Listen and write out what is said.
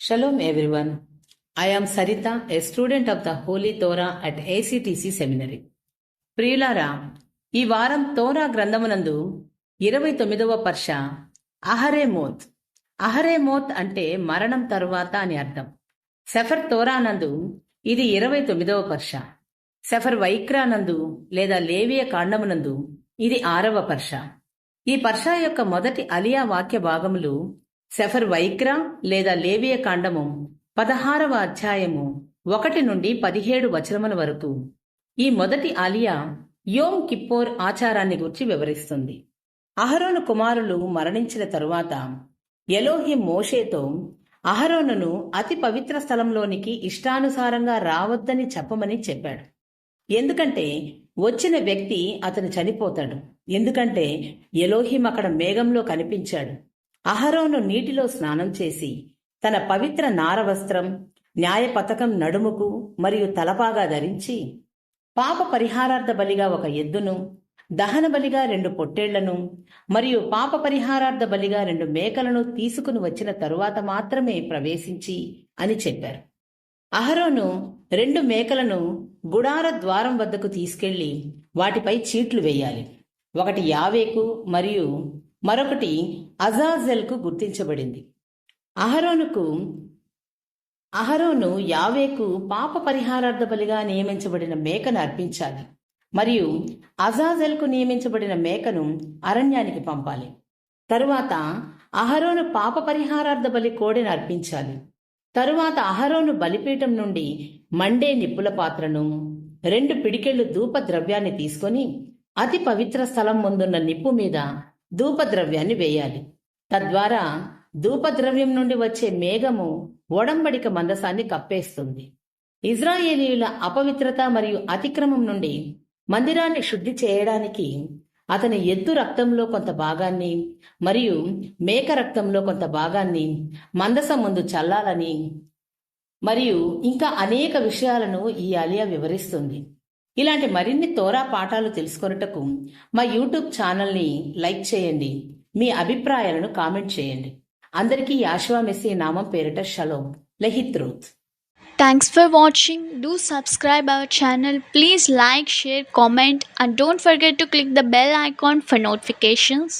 Shalom everyone. I am Sarita, a student of the Holy Torah at ACTC Seminary. ప్రియులారా ఈ వారం తోరా గ్రంథమునందు ఇరవై తొమ్మిదవ పర్ష అహరే మోత్ అహరే మోత్ అంటే మరణం తరువాత అని అర్థం సెఫర్ తోరానందు ఇది ఇరవై తొమ్మిదవ పర్ష సెఫర్ వైక్రానందు లేదా లేవియ కాండమునందు ఇది ఆరవ పర్ష ఈ పర్ష యొక్క మొదటి అలియా వాక్య భాగములు సెఫర్ వైక్ర లేదా లేవియ కాండము పదహారవ అధ్యాయము ఒకటి నుండి పదిహేడు వచనముల వరకు. ఈ మొదటి ఆలియా యోమ్ కిప్పోర్ ఆచారాన్ని గురించి వివరిస్తుంది. అహరోను కుమారులు మరణించిన తరువాత ఎలోహిం మోషేతో అహరోనును అతి పవిత్ర స్థలంలోనికి ఇష్టానుసారంగా రావద్దని చెప్పమని చెప్పాడు. ఎందుకంటే వచ్చిన వ్యక్తి అతను చనిపోతాడు. ఎందుకంటే ఎలోహిం అక్కడ మేఘంలో కనిపించాడు. అహరోను నీటిలో స్నానం చేసి తన పవిత్ర నార వస్త్రం న్యాయ పథకం నడుముకు మరియు తలపాగా ధరించి పాప పరిహారార్థ బలిగా ఒక ఎద్దును దహన బలిగా రెండు పొట్టేళ్ళను మరియు పాప పరిహారార్థ బలిగా రెండు మేకలను తీసుకుని వచ్చిన తరువాత మాత్రమే ప్రవేశించి అని చెప్పారు. అహరోను రెండు మేకలను గుడార ద్వారం వద్దకు తీసుకెళ్ళి వాటిపై చీట్లు వేయాలి. ఒకటి యావేకు మరియు మరొకటి అజాజెల్కు గుర్తించబడింది. అహరోనుకు అహరోను యావేకు పాప పరిహారార్థ బలిగా నియమించబడిన మేకను అర్పించాలి. మరియు అజాజెల్కు నియమించబడిన మేకను అరణ్యానికి పంపాలి. తరువాత అహరోను పాప పరిహారార్థ బలి కోడిని అర్పించాలి. తరువాత అహరోను బలిపీఠం నుండి మండే నిప్పుల పాత్రను రెండు పిడికెళ్ళు ధూప ద్రవ్యాన్ని తీసుకొని అతి పవిత్ర స్థలం ముందున్న నిప్పు మీద ధూపద్రవ్యాన్ని వేయాలి. తద్వారా ధూపద్రవ్యం నుండి వచ్చే మేఘము ఒడంబడిక మందసాన్ని కప్పేస్తుంది. ఇజ్రాయేలీయుల అపవిత్రత మరియు అతిక్రమం నుండి మందిరాన్ని శుద్ధి చేయడానికి అతని ఎద్దు రక్తంలో కొంత భాగాన్ని మరియు మేక రక్తంలో కొంత భాగాన్ని మందసం ముందు చల్లాలని మరియు ఇంకా అనేక విషయాలను ఈ అలియా వివరిస్తుంది. ఇలాంటి మరిన్ని తోరా పాఠాలు తెలుసుకొనుటకు మా యూట్యూబ్ ఛానల్ని లైక్ చేయండి మీ అభిప్రాయాలను కామెంట్ చేయండి అందరికీ యాశ్వా మెస్సీ నామం పేరిట షలోం లెహిత్రూత్ Thanks for watching. Do subscribe our channel. Please like, share, comment and don't forget to click the bell icon for notifications.